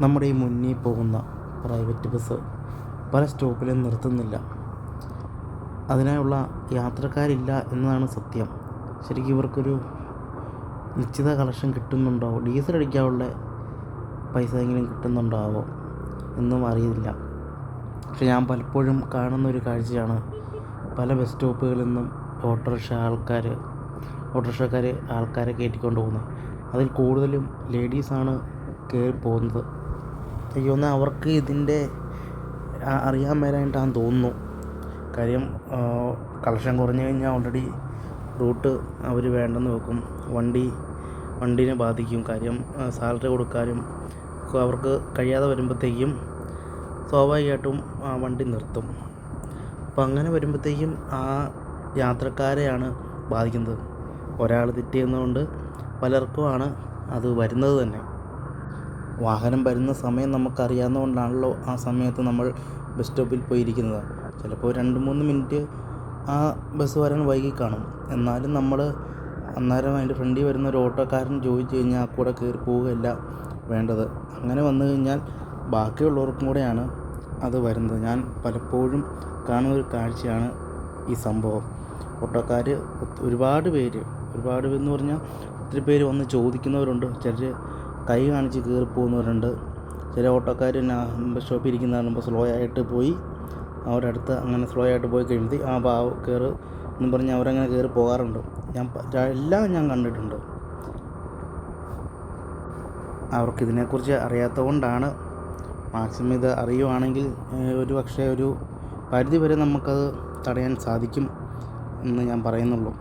നമ്മുടെ ഈ മുന്നിൽ പോകുന്ന പ്രൈവറ്റ് ബസ് പല സ്റ്റോപ്പിലും നിർത്തുന്നില്ല. അതിനായുള്ള യാത്രക്കാരില്ല എന്നതാണ് സത്യം. ശരിക്കും ഇവർക്കൊരു നിശ്ചിത കളക്ഷൻ കിട്ടുന്നുണ്ടാവോ ഡീസൽ അടിക്കാനുള്ള പൈസ എങ്കിലും കിട്ടുന്നുണ്ടാവോ എന്നും അറിയില്ല പക്ഷെ ഞാൻ പലപ്പോഴും കാണുന്ന ഒരു കാഴ്ചയാണ്. പല ബസ് സ്റ്റോപ്പുകളിൽ നിന്നും ഓട്ടോറിക്ഷ ആൾക്കാർ ഓട്ടോറിക്ഷക്കാർ ആൾക്കാരെ കയറ്റിക്കൊണ്ട് പോകുന്നത്. അതിൽ കൂടുതലും ലേഡീസാണ് കയറി പോകുന്നത്. എനിക്ക് അവർക്ക് ഇതിന്റെ അറിയാൻ മേലായിട്ടാണ് തോന്നുന്നു. കാര്യം കളക്ഷൻ കുറഞ്ഞു കഴിഞ്ഞാൽ ഓൾറെഡി റൂട്ട് അവർ വേണ്ടെന്ന് വെക്കും. വണ്ടി വണ്ടീനെ ബാധിക്കും. കാര്യം സാലറി കൊടുക്കാനും അവർക്ക് കഴിയാതെ വരുമ്പോഴത്തേക്കും സ്വാഭാവികമായിട്ടും ആ വണ്ടി നിർത്തും. അപ്പം അങ്ങനെ വരുമ്പോഴത്തേക്കും ആ യാത്രക്കാരെയാണ് ബാധിക്കുന്നത്. ഒരാൾ തെറ്റിയെന്നുകൊണ്ട് പലർക്കുമാണ് അത് വരുന്നത് തന്നെ. വാഹനം വരുന്ന സമയം നമുക്കറിയാവുന്നതുകൊണ്ടാണല്ലോ ആ സമയത്ത് നമ്മൾ ബസ് സ്റ്റോപ്പിൽ പോയിരിക്കുന്നത്. ചിലപ്പോൾ രണ്ട് മൂന്ന് മിനിറ്റ് ആ ബസ് വരാൻ വൈകി കാണും. എന്നാലും നമ്മൾ അന്നേരം അതിന്റെ ഫ്രണ്ടിൽ വരുന്ന ഒരു ഓട്ടോക്കാരൻ ചോദിച്ചു കഴിഞ്ഞാൽ ആ കൂടെ കയറി പോവുകയല്ല വേണ്ടത്. അങ്ങനെ വന്നു കഴിഞ്ഞാൽ ബാക്കിയുള്ളവർക്കും കൂടെയാണ് അത് വരുന്നത്. ഞാൻ പലപ്പോഴും കാണുന്ന ഒരു കാഴ്ചയാണ് ഈ സംഭവം. ഓട്ടോക്കാർ ഒരുപാട് പേര് ഒരുപാട് പേരെന്ന് പറഞ്ഞാൽ ഒത്തിരി പേര് വന്ന് ചോദിക്കുന്നവരുണ്ട്. ചിലർ കൈ കാണിച്ച് കയറി പോകുന്നവരുണ്ട്. ചില ഓട്ടോക്കാർ ബസ് സ്റ്റോപ്പിൽ ഇരിക്കുന്ന കാണുമ്പോൾ സ്ലോ ആയിട്ട് പോയി. അവരുടെ അടുത്ത് അങ്ങനെ സ്ലോ ആയിട്ട് പോയി കഴിയുമ്പോൾ ആ പാവ കയറ് എന്നും പറഞ്ഞ് അവരങ്ങനെ കയറി പോകാറുണ്ട്. ഞാൻ എല്ലാം ഞാൻ കണ്ടിട്ടുണ്ട്. അവർക്കിതിനെക്കുറിച്ച് അറിയാത്തത് കൊണ്ടാണ് മാക്സിമം ഇത് അറിയുവാണെങ്കിൽ ഒരു പക്ഷേ ഒരു പരിധി വരെ നമുക്കത് തടയാൻ സാധിക്കും എന്ന് ഞാൻ പറയുന്നുള്ളൂ.